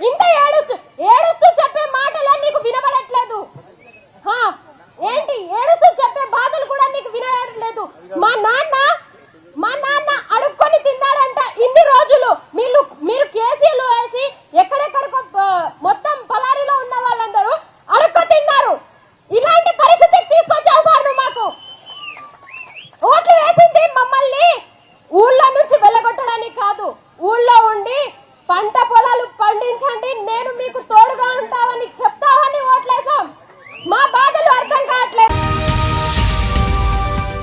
ఇంత ఏడుస్తూ ఏడుస్తూ చెప్పే మాటలే నీకు వినబడట్లేదు. ఏంటి? ఏడుస్తూ చెప్పే బాధలు కూడా నీకు వినబడట్లేదు మా నాన్న మా నాన్న అడుక్కొని తిన్నాడంట ఇన్ని రోజులు. మీరు మీరు కేసీలు వేసి ఎక్కడెక్కడికో మొత్తం పలారిలో ఉన్న వాళ్ళందరూ అడుక్కో తిన్నారు. ఇలాంటి పరిస్థితి తీసుకొచ్చావు సార్ మాకు. ఓట్లు వేసింది మమ్మల్ని ఊళ్ళో నుంచి వెళ్ళగొట్టడానికి కాదు. ఊళ్ళో ఉండి పంట పొలాలు పాలించండి నేను